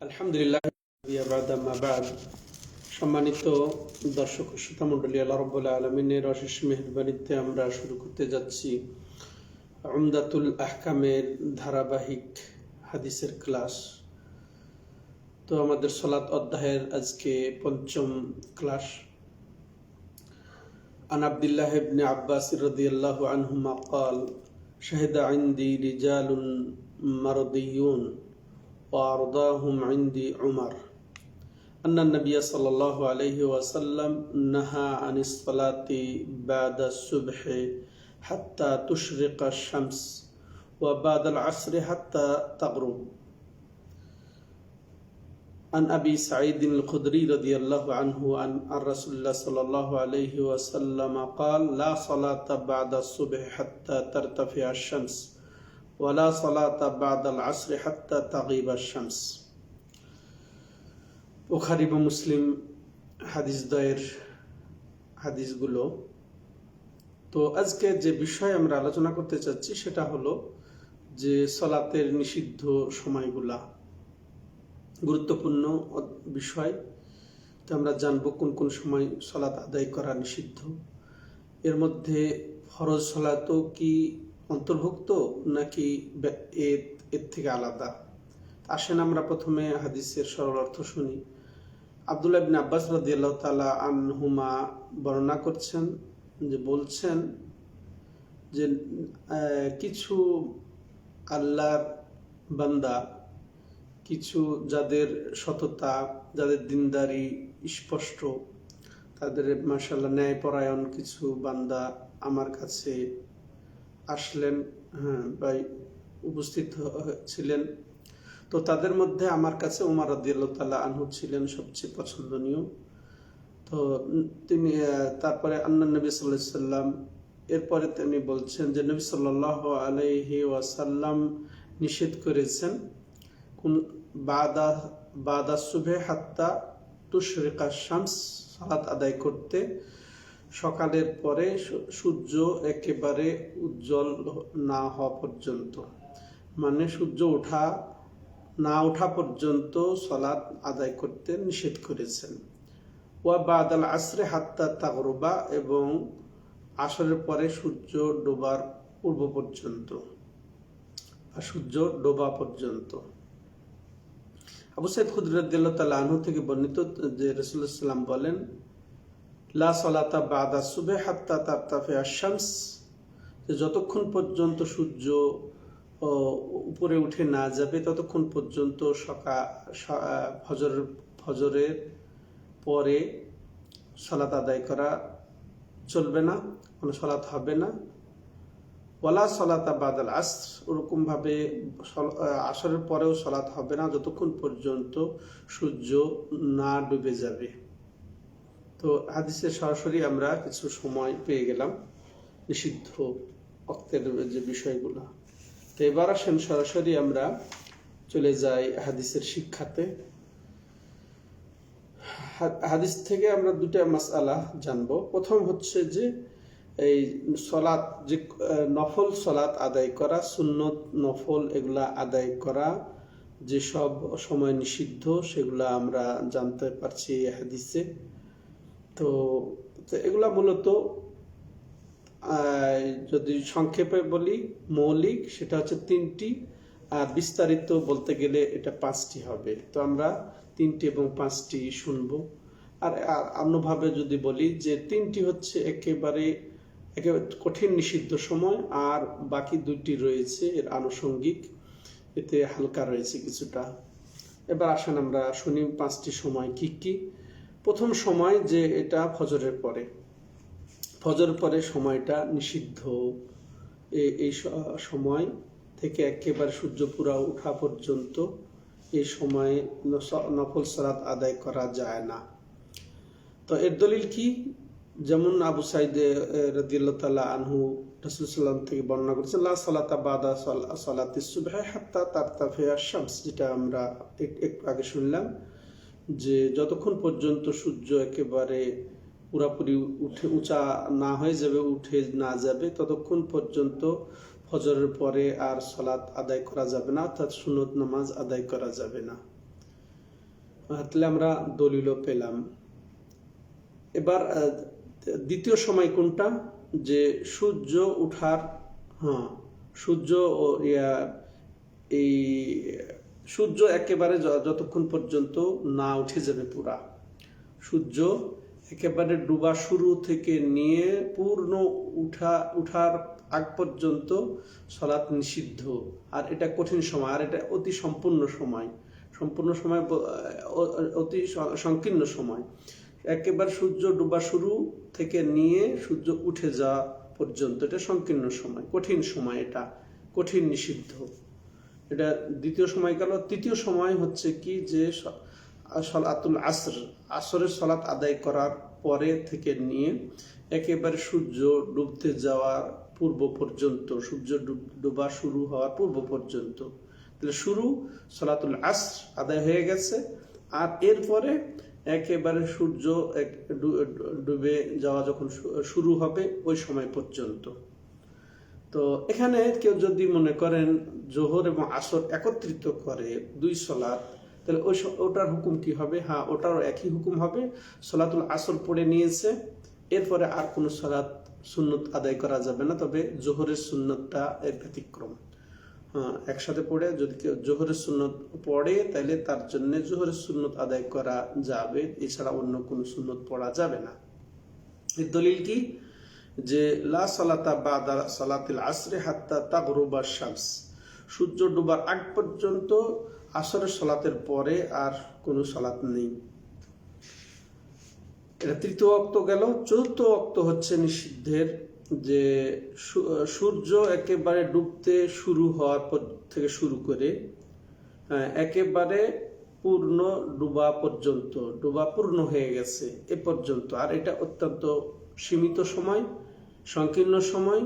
আলহামদুলিল্লাহ বাদ সম্মানিত দর্শক ও শ্রোতা মন্ডলী আল্লাহ রব্বুল্লাহ আলমিনের অশেষ মেহরবানিতে আমরা শুরু করতে যাচ্ছি আমদাতুল আহকামের ধারাবাহিক হাদিসের ক্লাস তো আমাদের সলাৎ অধ্যায়ের আজকে পঞ্চম ক্লাস عن عبد الله بن عباس رضي الله عنهما قال شهد عندي رجال مرضيون وأرضاهم عندي عمر. أن النبي صلى الله عليه وسلم نهى عن الصلاة بعد الصبح حتى تشرق الشمس وبعد العصر حتى تغرب. عن أبي سعيد الخدري رضي الله عنه عن عن رسول الله صلى الله عليه وسلم قال لا صلاة بعد الصبح حتى ترتفع الشمس. ওয়ালা সালাতা বাদাল আসরে হাত্তা তাগিবা শামস বুখারি বা মুসলিম হাদিস দয়ের হাদিসগুলো তো আজকে যে বিষয় আমরা আলোচনা করতে চাচ্ছি সেটা হলো যে সলাতের নিষিদ্ধ সময়গুলা গুরুত্বপূর্ণ বিষয়। তো আমরা জানব কোন কোন সময় সলাত আদায় করা নিষিদ্ধ। এর মধ্যে ফরজ সলাতও কি অন্তর্ভুক্ত নাকি এর থেকে আলাদা? আসেন আমরা প্রথমে হাদিসের সরল অর্থ শুনি। আবদুল্লাহ বিন আব্বাস রাদিয়াল্লাহ তালা আনহুমা বর্ণনা করছেন যে বলছেন যে কিছু আল্লাহর বান্দা, কিছু যাদের সততা, যাদের দিনদারি স্পষ্ট, তাদের মাসাল্লাহ ন্যায়পরায়ণ কিছু বান্দা আমার কাছে আসলেন হ্যাঁ বা উপস্থিত ছিলেন। তো তাদের মধ্যে আমার কাছে উমার রদিয়াল্লাহ আনহু ছিলেন সবচেয়ে পছন্দনীয়। তো তিনি তারপরে আন্না নবী সাল্লাহ সাল্লাম, এরপরে তিনি বলছেন যে নবী সাল্লাহ আলাইহি ওয়াসাল্লাম নিষেধ করেছেন, কোন, বাদা বাদা শুভে হাত্তা তুশরিকা শামস, সালাত আদায় করতে। সকালের পরে সূর্য একেবারে উজ্জ্বল না হওয়া পর্যন্ত। মানে সূর্য ওঠা, না ওঠা পর্যন্ত সলাৎ আদায় করতে নিষেধ করেছেন। ওয়া বাদাল আশ্রে হাত্তা তাগরবা এবং আসরের পরে সূর্য ডোবার পূর্ব পর্যন্ত। বা সূর্য ডোবা পর্যন্ত। আবু সাইদ খুদরুদ্দিল্লাহ তালা আনহু থেকে বর্ণিত যে রসুল্লাহাম বলেন লা সলাতা বাদা সুবে হাত্তা তারতাফে আশামস যে যতক্ষণ পর্যন্ত সূর্য উপরে উঠে না যাবে, ততক্ষণ পর্যন্ত সকা ফজর, ফজরের পরে সলাত আদায় করা চলবে না, কোনো সলাত হবে না। ওলা সলাতা বাদাল আস ওরকমভাবে আসরের পরেও সলাত হবে না, যতক্ষণ পর্যন্ত সূর্য না ডুবে যাবে। তো হাদিসে সরাসরি আমরা কিছু সময় পেয়ে গেলাম নিষিদ্ধ অক্তের যে বিষয়গুলো। তো এবার আসেন সরাসরি আমরা চলে যাই হাদিসের শিক্ষাতে। হাদিস থেকে আমরা দুটা মাসালা জানব। প্রথম হচ্ছে যে এই সলাৎ যে, নফল সলাৎ আদায় করা, সুন্নত নফল এগুলা আদায় করা যে সব সময় নিষিদ্ধ সেগুলা আমরা জানতে পারছি হাদিসে। তো এগুলা মূলত যদি সংক্ষেপে বলি, মৌলিক, সেটা হচ্ছে তিনটি, আর বিস্তারিত বলতে গেলে এটা পাঁচটি হবে। তো আমরা তিনটি এবং পাঁচটি শুনব। আর অন্যভাবে যদি বলি যে তিনটি হচ্ছে একেবারে একেবারে কঠিন নিষিদ্ধ সময়, আর বাকি দুটি রয়েছে, এর আনুষঙ্গিক। এতে হালকা রয়েছে কিছুটা। এবার আসেন আমরা শুনি পাঁচটি সময় কি কি। প্রথম সময় যে এটা ফজরের পরে। ফজর পরে সময়টা নিষিদ্ধ। এই সময় থেকে একেবারে সূর্য পুরা উঠা পর্যন্ত এই সময়ে নফল সালাত আদায় করা যায় না। তো এর দলিল কি? যেমন আবু সাইদ রদিল্লা আনহু রসুলাম থেকে বর্ণনা করেছেন, লা সালাতা বাদা সালাতি সুবহ হাত্তা তারতাফিয়া শামস যেটা আমরা একটু আগে শুনলাম। যে যতক্ষণ পর্যন্ত সূর্য একেবারে পুরাপুরি উঠে উঁচা না হয়ে যাবে, উঠে না যাবে, ততক্ষণ পর্যন্ত ফজরের পরে আর সলাৎ আদায় করা যাবে না, অর্থাৎ সুনত নামাজ আদায় করা যাবে না। তাহলে আমরা দলিলও পেলাম। এবার দ্বিতীয় সময় কোনটা? যে সূর্য উঠার হ্যাঁ সূর্য এই সূর্য একেবারে যতক্ষণ পর্যন্ত না উঠে যাবে পুরা। সূর্য একেবারে ডুবা শুরু থেকে নিয়ে পূর্ণ উঠা, উঠার আগ পর্যন্ত সলাৎ নিষিদ্ধ। আর এটা কঠিন সময়, আর এটা অতি সম্পূর্ণ সময়। সম্পূর্ণ সময় অতি সংকীর্ণ সময়। একেবারে সূর্য ডুবা শুরু থেকে নিয়ে সূর্য উঠে যাওয়া পর্যন্ত এটা সংকীর্ণ সময়, কঠিন সময় এটা, কঠিন নিষিদ্ধ। এটা দ্বিতীয় সময় গেল তৃতীয় সময় হচ্ছে কি যে সলাতুল আসর, আসরের সলাত আদায় করার পরে থেকে নিয়ে একেবারে সূর্য ডুবতে যাওয়ার পূর্ব পর্যন্ত, সূর্য ডুব- শুরু হওয়ার পূর্ব পর্যন্ত। তাহলে শুরু সলাতুল আসর আদায় হয়ে গেছে আর এরপরে একেবারে সূর্য ডুবে যাওয়া যখন শুরু হবে ওই সময় পর্যন্ত। তো এখানে কেউ যদি মনে করেন জোহর এবং আসর একত্রিত করে দুই সলাৎ, তাহলে ওই ওটার হুকুম কি হবে? হ্যাঁ ওটারও একই হুকুম হবে। সলাতুল আসর পড়ে নিয়েছে। এরপরে আর কোনো সলাৎ সুন্নত আদায় করা যাবে না, তবে জোহরের সুন্নতটা এর ব্যতিক্রম। হ্যাঁ একসাথে পড়ে যদি কেউ জোহরের সুন্নত পড়ে, তাহলে তার জন্য জোহরের সুন্নত আদায় করা যাবে। এছাড়া অন্য কোনো সুন্নত পড়া যাবে না। এর দলিল কি? যে লা সালাতা বাদা সালাতিল আসরে হাত্তা তাগরুবা শামস। সূর্য ডুবার আগ পর্যন্ত আসরের সালাতের পরে আর কোনো সালাত নেই। এটা তৃতীয় অক্ত গেল। চতুর্থ অক্ত হচ্ছে নিষিদ্ধের যে সূর্য একেবারে ডুবতে শুরু হওয়ার পর থেকে শুরু করে হ্যাঁ, একেবারে পূর্ণ ডুবা পর্যন্ত ডুবা পূর্ণ হয়ে গেছে এ পর্যন্ত। আর এটা অত্যন্ত সীমিত সময়। সংকীর্ণ সময়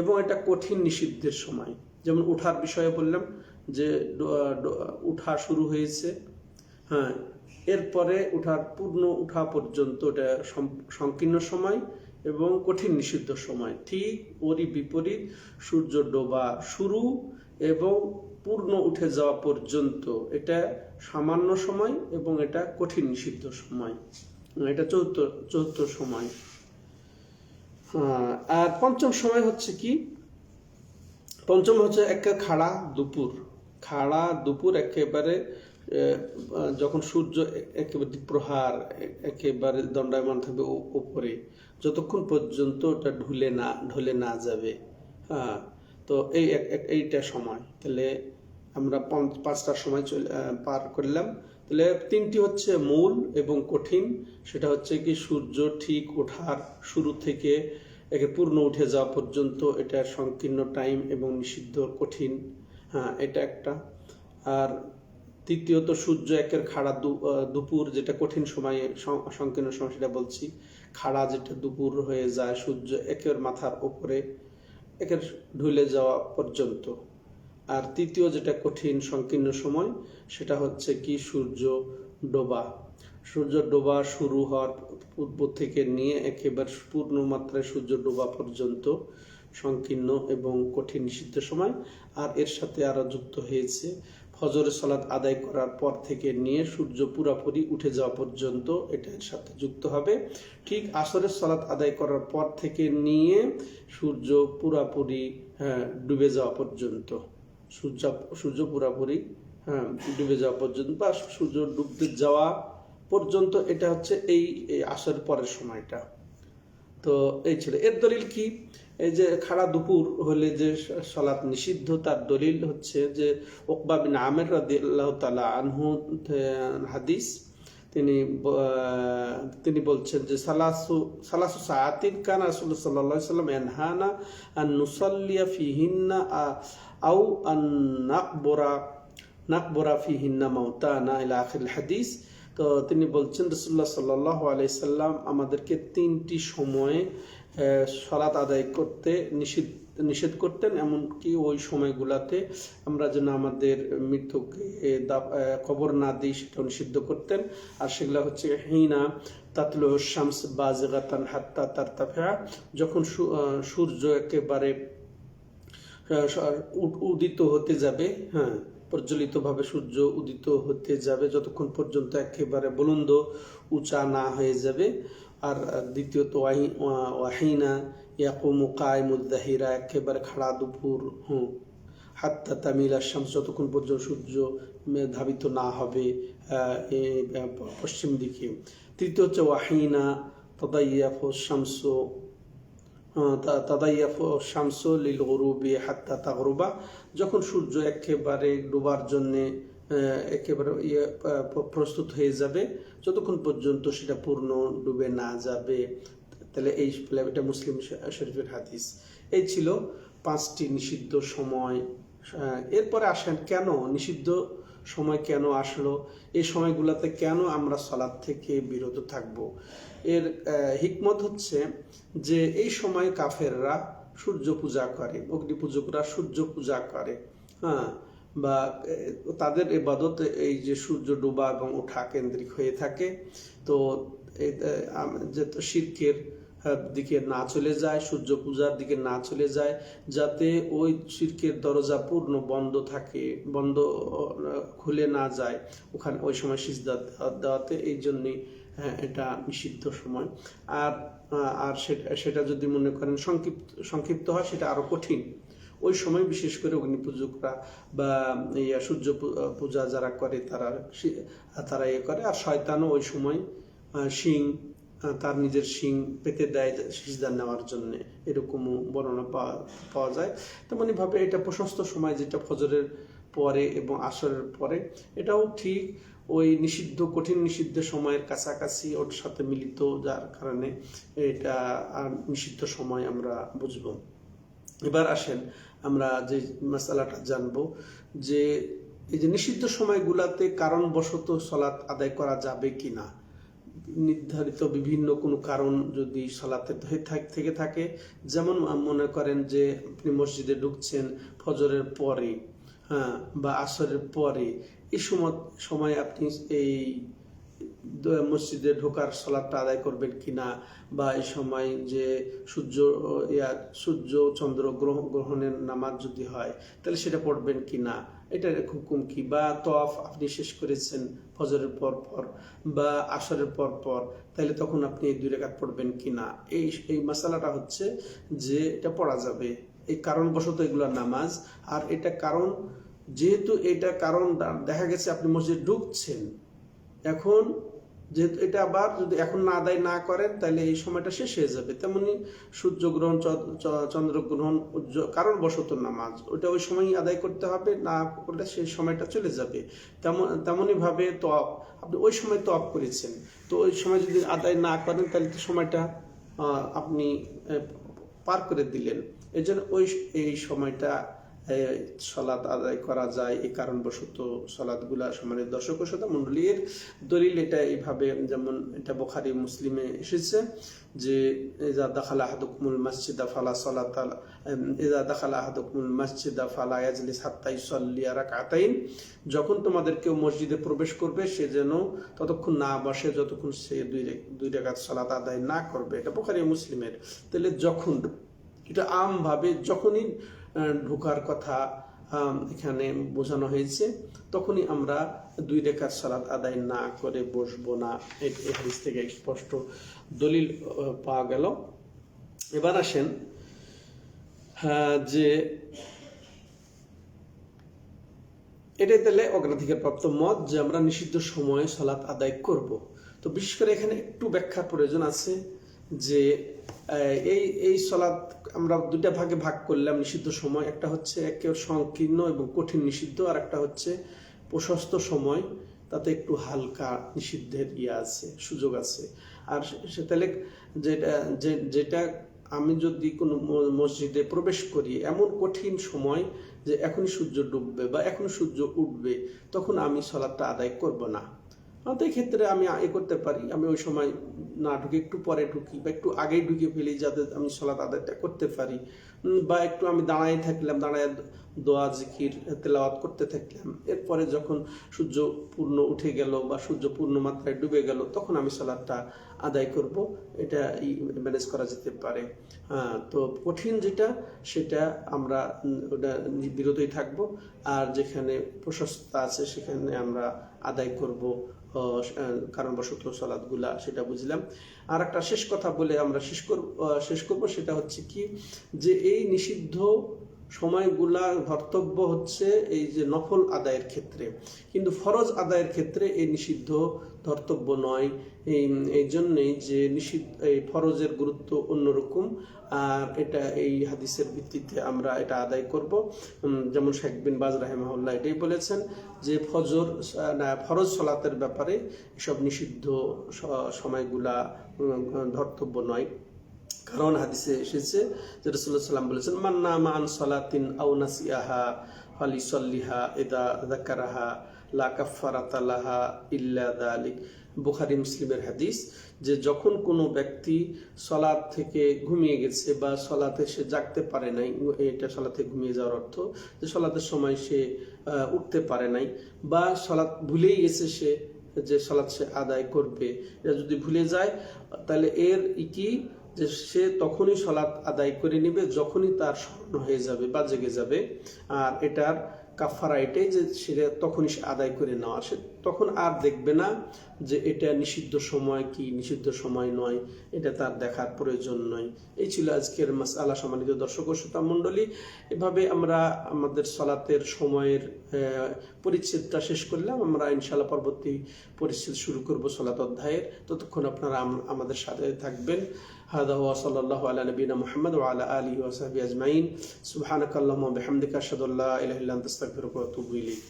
এবং এটা কঠিন নিষিদ্ধের সময়। যেমন উঠার বিষয়ে বললাম যে উঠা শুরু হয়েছে। হ্যাঁ এরপরে উঠার পূর্ণ উঠা পর্যন্ত এটা সংকীর্ণ সময় এবং কঠিন নিষিদ্ধ সময়। ঠিক ওরই বিপরীত সূর্য ডোবা শুরু এবং পূর্ণ উঠে যাওয়া পর্যন্ত এটা সামান্য সময় এবং এটা কঠিন নিষিদ্ধ সময়। এটা চৌদ্দ চৌদ্দ সময়। আর পঞ্চম সময় হচ্ছে কি? পঞ্চম হচ্ছে একটা খাড়া দুপুর। খাড়া দুপুর একেবারে যখন সূর্য একেবারে প্রহার একেবারে দণ্ডায়মান থাকবে উপরে যতক্ষণ পর্যন্ত ওটা ঢুলে না ঢুলে না যাবে। হ্যাঁ তো এই এইটা সময়। তাহলে আমরা পাঁচটার সময় চলে পার করলাম। তাহলে তিনটি হচ্ছে মূল এবং কঠিন। সেটা হচ্ছে কি সূর্য ঠিক ওঠার শুরু থেকে একে পূর্ণ উঠে যাওয়া পর্যন্ত এটা সংকীর্ণ টাইম এবং নিষিদ্ধ কঠিন। হ্যাঁ এটা একটা। আর তৃতীয়ত সূর্য একের খাড়া দুপুর, যেটা কঠিন সময়ে সংকীর্ণ সময় সেটা বলছি। খাড়া যেটা দুপুর হয়ে যায় সূর্য একের মাথার ওপরে, একের ঢুলে যাওয়া পর্যন্ত। আর তৃতীয় যেটা কঠিন সংকীর্ণ সময় সেটা হচ্ছে কি সূর্য ডোবা। সূর্য ডোবা শুরু হওয়ার পূর্ব থেকে নিয়ে একেবারে পূর্ণ মাত্রায় সূর্য ডোবা পর্যন্ত সংকীর্ণ এবং কঠিন নিষিদ্ধ সময়। আর এর সাথে আরও যুক্ত হয়েছে ফজরের সালাত আদায় করার পর থেকে নিয়ে সূর্য পুরাপুরি উঠে যাওয়া পর্যন্ত এটা এর সাথে যুক্ত হবে। ঠিক আসরের সালাত আদায় করার পর থেকে নিয়ে সূর্য পুরাপুরি হ্যাঁ, ডুবে যাওয়া পর্যন্ত। সূর্য সূর্য পুরাপুরি হ্যাঁ ডুবে যাওয়া পর্যন্ত বা সূর্য ডুবতে যাওয়া পর্যন্ত এটা হচ্ছে এই আসার পরের সময়টা। তো এই ছিল। এর দলিল কি? এই যে খাড়া দুপুর হলে যে সলাৎ নিষিদ্ধ, তার দলিল হচ্ছে যে ওকবাবিন বিন আমের আল্লাহ তালা আনহু হাদিস তিনি তিনি বলছেন যে, সালাসু সালাসু কানা সাল্লাল্লাহু আলাইহি সাল্লাম এনহানা আন নুসাল্লিয়া ফিহিন্না আউ আন নাকবরা নাকবরা ফিহিন্না মাউতানা ইলা আখির হাদিস। তো তিনি বলছেন রসুল্লাহ সাল্লাহ আলাইসাল্লাম আমাদেরকে তিনটি সময়ে সালাত আদায় করতে নিষেধ নিষেধ করতেন, এমনকি ওই সময়গুলাতে আমরা যেন আমাদের মৃত্যুকে কবর না দিই সেটাও নিষিদ্ধ করতেন। আর সেগুলো হচ্ছে হিনা তাতল শামস বাজগাতান হাত্তা তারতাফা যখন সূর্য একেবারে উদিত হতে যাবে হ্যাঁ প্রজ্বলিতভাবে সূর্য উদিত হতে যাবে, যতক্ষণ পর্যন্ত একেবারে বুলন্দ উঁচা না হয়ে যাবে। আর দ্বিতীয়ত ওয়াহি- ওয়াহিনা ইয়াকুমু কায়মুদ্দাহিরা একেবারে খাড়া দুপুর, হুম। হাত্তা তামিল আর আসাম যতক্ষণ পর্যন্ত সূর্য ধাবিত না হবে পশ্চিম দিকে। তৃতীয় হচ্ছে ওয়াহিনা তদাইয়াফ শামস তাদাইয়াফ শামস লিল গরুবি হাত্তা তাগরুবা। যখন সূর্য একেবারে ডুবার জন্যে একেবারে ইয়ে প্রস্তুত হয়ে যাবে। যতক্ষণ পর্যন্ত সেটা পূর্ণ ডুবে না যাবে, তাহলে এই এটা মুসলিম শরীফের হাদিস। এই ছিল পাঁচটি নিষিদ্ধ সময়। এরপরে আসেন কেন, নিষিদ্ধ সময় কেন আসলো? এই সময়গুলোতে কেন আমরা সলাদ থেকে বিরত থাকব? এর হিকমত হচ্ছে যে এই সময় কাফেররা সূর্য পূজা করে, অগ্নি পূজকরা সূর্য পূজা করে। হ্যাঁ বা তাদের এবাদত এই যে সূর্য ডোবা এবং ওঠা কেন্দ্রিক হয়ে থাকে তো যে তো দিকে না চলে যায় সূর্য পূজার দিকে না চলে যায় যাতে ওই শিরকের দরজা পূর্ণ বন্ধ থাকে বন্ধ খুলে না যায় ওখানে ওই সময় সিজদা দেওয়া- দেওয়াতে এই জন্যে হ্যাঁ, এটা নিষিদ্ধ সময়। আর আর সেটা সেটা যদি মনে করেন সংক্ষিপ্ত সংক্ষিপ্ত হয় সেটা আরও কঠিন। ওই সময় বিশেষ করে অগ্নি পূজকরা বা ইয়া সূর্য পূজা যারা করে তারা তারা ইয়ে করে। আর শয়তানও ওই সময় শিং তার নিজের শিং পেতে দেয় সিজদা নেওয়ার জন্য। এরকমও বর্ণনা পাওয়া পাওয়া যায়। তেমনি ভাবে এটা প্রশস্ত সময় যেটা ফজরের পরে এবং আসরের পরে, এটাও ঠিক ওই নিষিদ্ধ, কঠিন নিষিদ্ধ সময়ের কাছাকাছি ওর সাথে মিলিত, যার কারণে এটা নিষিদ্ধ সময় আমরা বুঝব। এবার আসেন আমরা যে মশালাটা জানব যে এই যে নিষিদ্ধ সময়গুলাতে কারণবশত সলাৎ আদায় করা যাবে কি না নির্ধারিত বিভিন্ন কোনো কারণ যদি সলাতে থেকে, থাকে যেমন মনে করেন যে আপনি মসজিদে ঢুকছেন ফজরের পরে হ্যাঁ বা আসরের পরে এই সময় সময় আপনি এই মসজিদে ঢোকার সলাটটা আদায় করবেন কিনা বা এই সময় যে সূর্য, ইয়া, সূর্য, চন্দ্র গ্রহ, গ্রহণের নামাজ যদি হয়, তাহলে সেটা পড়বেন কিনা? এটার হুকুম কি বা তফ আপনি শেষ করেছেন ফজরের পর পর বা আসরের পর পর, তাহলে তখন আপনি এই দুই রেখাত পড়বেন কিনা? এই এই মশালাটা হচ্ছে যে এটা পড়া যাবে। এই কারণবশত এগুলো নামাজ। আর এটা কারণ, যেহেতু এটা কারণ দেখা গেছে আপনি মসজিদে ঢুকছেন, এখন যেহেতু এটা আবার যদি এখন না আদায় না করেন, তাহলে এই সময়টা শেষ হয়ে যাবে। তেমনি সূর্যগ্রহণ চন্দ্রগ্রহণ উজ্জ- কারণবশত নামাজ ওটা ওই সময়ই আদায় করতে হবে, না করলে সেই সময়টা চলে যাবে। তেমন তেমনই ভাবে তপ আপনি ওই সময় তপ করেছেন, তো ওই সময় যদি আদায় না করেন, তাহলে তো সময়টা আপনি পার করে দিলেন। এই জন্য ওই, এই সময়টা সলাৎ আদায় করা যায় এই কারণবশত সলাৎগুলা সমানের দর্শক ও শ্রোতা মণ্ডলীর দলিল এটা এইভাবে যেমন এটা বোখারি, মুসলিমে এসেছে যে এজা দাখালা আহাদুকুমুল মসজিদা ফালা সলাত এজা দাখালা আহাদুকুমুল মসজিদা ফালা ইয়াজলিস হাত্তা ইউসাল্লি রাকাতাইন যখন তোমাদের কেউ মসজিদে প্রবেশ করবে, সে যেন ততক্ষণ না বসে, যতক্ষণ সে দুই দুই রেখাত সালাত আদায় না করবে এটা বোখারি মুসলিমের। তাহলে যখন, এটা আমভাবে যখনই ঢোকার কথা এখানে বোঝানো হয়েছে। তখনই আমরা দুই রেখার সালাত আদায় না করে বসবো না। এই হাদিস থেকে স্পষ্ট দলিল পাওয়া গেল। এবার আসেন যে এটাই তাহলে অগ্রাধিকার প্রাপ্ত মত যে আমরা নিষিদ্ধ সময়ে সালাত আদায় করব। তো বিশেষ করে এখানে একটু ব্যাখ্যার প্রয়োজন আছে যে এই এই সলাৎ আমরা দুটা ভাগে ভাগ করলাম নিষিদ্ধ সময়। একটা হচ্ছে একেবারে সংকীর্ণ এবং কঠিন নিষিদ্ধ, আর একটা হচ্ছে প্রশস্ত সময়। তাতে একটু হালকা নিষিদ্ধের ইয়ে আছে, সুযোগ আছে। আর সে- তাহলে যেটা, যে- যেটা আমি যদি কোনো মসজিদে প্রবেশ করি, এমন কঠিন সময় যে এখনই সূর্য ডুববে বা এখনই সূর্য উঠবে, তখন আমি সলাদটা আদায় করব না। তো এই ক্ষেত্রে আমি এ করতে পারি। আমি ওই সময় না ঢুকে একটু পরে ঢুকি বা একটু আগেই ঢুকে ফেলি যাতে আমি সলাৎ আদায়টা করতে পারি। বা একটু আমি দাঁড়াই থাকলাম দাঁড়ায় দোয়া জিকির তেলাওয়াত করতে থাকলাম। এরপরে যখন সূর্য পূর্ণ উঠে গেল বা সূর্য পূর্ণ মাত্রায় ডুবে গেল তখন আমি সলাদটা আদায় করব। এটা ম্যানেজ করা যেতে পারে। হ্যাঁ, তো কঠিন যেটা সেটা আমরা ওটা বিরতই থাকব। আর যেখানে প্রশস্তা আছে সেখানে আমরা আদায় করব। কারণবশত সালাদগুলা সেটা বুঝলাম। আর একটা শেষ কথা বলে আমরা শেষ করব শেষ করব, সেটা হচ্ছে কি যে এই নিষিদ্ধ সময়গুলা ধর্তব্য হচ্ছে এই যে নফল আদায়ের ক্ষেত্রে। কিন্তু ফরজ আদায়ের ক্ষেত্রে এই নিষিদ্ধ ধর্তব্য নয়। এই এই জন্যেই যে নিষিদ্ধ, এই ফরজের গুরুত্ব অন্যরকম। আর এটা এই হাদিসের ভিত্তিতে আমরা এটা আদায় করব। যেমন শেখ বিন বাজ রাহেমাহুল্লাহ এটাই বলেছেন যে ফজর ফরজ সলাতের ব্যাপারে এসব নিষিদ্ধ সময়গুলা ধর্তব্য নয়। কারণ হাদিসে এসেছে যে রসুল্লাহ সাল্লাম বলেছেন মান্না মান সলাতিন আউ নাসিয়াহা ফালি সল্লিহা এদা দাকারাহা লা কাফারাতা লাহা ইল্লা দালিক। বুখারি, মুসলিমের হাদিস যে যখন কোনো ব্যক্তি সলাদ থেকে ঘুমিয়ে গেছে বা সলাতে সে জাগতে পারে নাই, এটা সলাতে ঘুমিয়ে যাওয়ার অর্থ যে সলাতের সময় সে উঠতে পারে নাই বা সলাৎ ভুলেই গেছে সে, যে সলাৎ সে আদায় করবে। এটা যদি ভুলে যায়, তাহলে এর কি যে সে তখনই সলাৎ আদায় করে নেবে, যখনই তার স্মরণ হয়ে যাবে বা জেগে যাবে। আর এটার কাফারা এটাই যে সেটা তখনই সে আদায় করে নেওয়া সে তখন আর দেখবে না যে এটা নিষিদ্ধ সময় কি, নিষিদ্ধ সময় নয়, এটা তার দেখার প্রয়োজন নয়। এই ছিল আজকের মাসালা সম্মানিত দর্শক ও শ্রোতা মণ্ডলী। এভাবে আমরা আমাদের সলাতের সময়ের পরিচ্ছেদটা শেষ করলাম। আমরা ইনশাল্লাহ পরবর্তী পরিচ্ছেদ শুরু করব সলাত অধ্যায়ের। ততক্ষণ আপনারা আমাদের সাথে থাকবেন। هذا هو صلى الله على نبينا محمد وعلى آله وصحبه أجمعين سبحانك اللهم وبحمدك أشهد أن لا إله إلا أنت أستغفرك وأتوب إليك